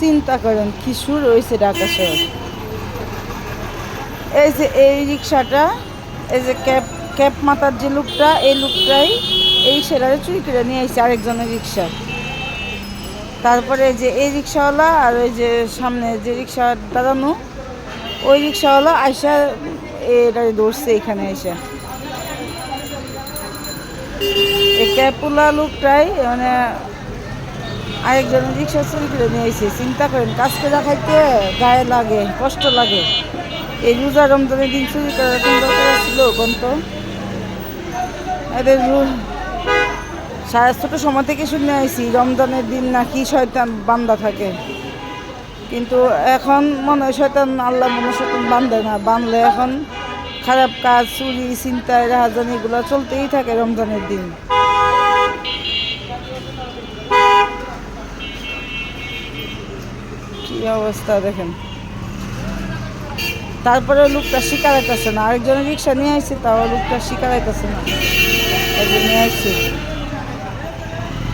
চিন্তা করেন কি সুর হয়েছে ঢাকা শহর। এই যে এই রিক্সাটা, এই যে ক্যাব ক্যাব মাতার যে লোকটা, এই লোকটাই এই রিক্সাটারে চুরি করে নিয়ে আসছে আরেকজনের রিক্সা। তারপরে যে এই রিক্সাওয়ালা আর ওই যে সামনে যে রিক্সা দাঁড়ানো, ওই রিক্সাওয়ালা আইসা এটা ধরছে এখানে এসে। এই ক্যাবওয়ালা লোকটাই মানে আরেকজন রিক্সা চুরি করে নিয়ে এসে চিন্তা করেন কাজ করে খাইতে গায়ে লাগে, কষ্ট লাগে। এই রোজা রমজানের দিন চুরি করার কোন দরকার ছিল কোন তো? এদের সাড়ে ছোটো সময় থেকে শুনে আইছি, রমজানের দিন নাকি শয়তান বান্দা থাকে। কিন্তু এখন মনে হয় শয়তান আল্লাহ মনে শয়তান বান্ধে না। বাঁধলে এখন খারাপ কাজ, চুরি চিন্তায় রাহাজানি এগুলো চলতেই থাকে রমজানের দিন। কি অবস্থা দেখেন। তারপরে লোকটা শিকার আইতেছে না। আরেকজনের রিক্সা নিয়ে আসছে তাও লোকটা শিকার আইতেছে না। নিয়ে আসছে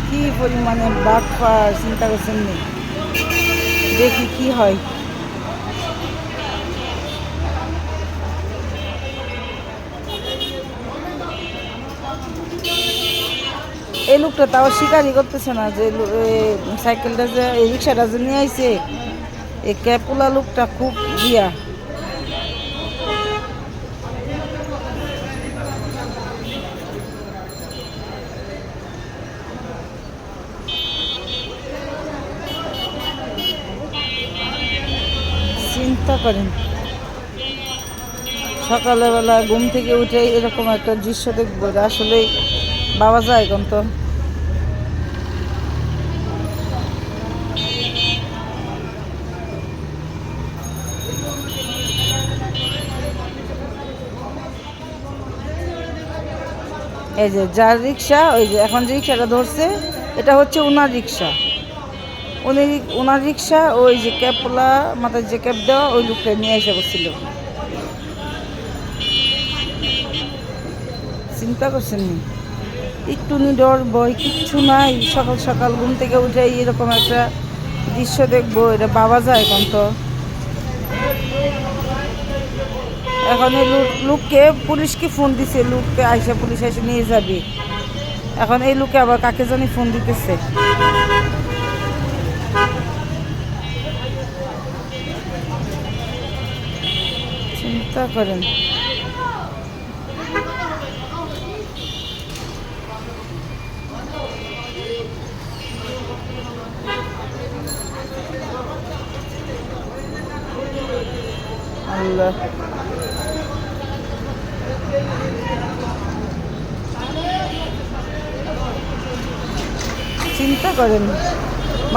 কি পরিমাণে বাঘ পার চিন্তা করছেন নি? দেখি কি হয়। এই লোকটা তাও শিকারই করতেছে না যে সাইকেলটা যে, এই রিক্সাটা যে নিয়ে আইছে। এই ক্যাপুলা লোকটা খুব দিয়া চিন্তা করেন। সকালবেলা ঘুম থেকে উঠে এরকম একটা দৃশ্য দেখব এটা আসলেই বাবা যায় এখন তো। এই যে যার রিক্সা, ওই যে এখন যে রিক্সাটা ধরছে, এটা হচ্ছে ওনার রিক্সা। উনি ওনার রিক্সা, ওই যে ক্যাবওয়ালা মাথায় যে ক্যাব দেওয়া, ওই লোকটা নিয়ে এসে বসছিল। চিন্তা করছেন নি? একটু ডর ভয় কিচ্ছু নাই। সকাল সকাল ঘুম থেকে উঠে এরকম একটা দৃশ্য দেখব, এটা বাবা যায় এখন তো। এখন এই লোক লোককে পুলিশকে ফোন দিছে? লোককে আইসা পুলিশ এসে নিয়ে যাবে। এখন এই লোকে আবার কাকে জানি ফোন দিতেছে। চিন্তা করেন। আল্লাহ। চিন্তা করেন।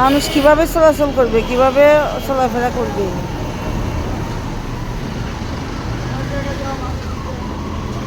মানুষ কীভাবে চলাচল করবে কীভাবে চলাফেরা করবে?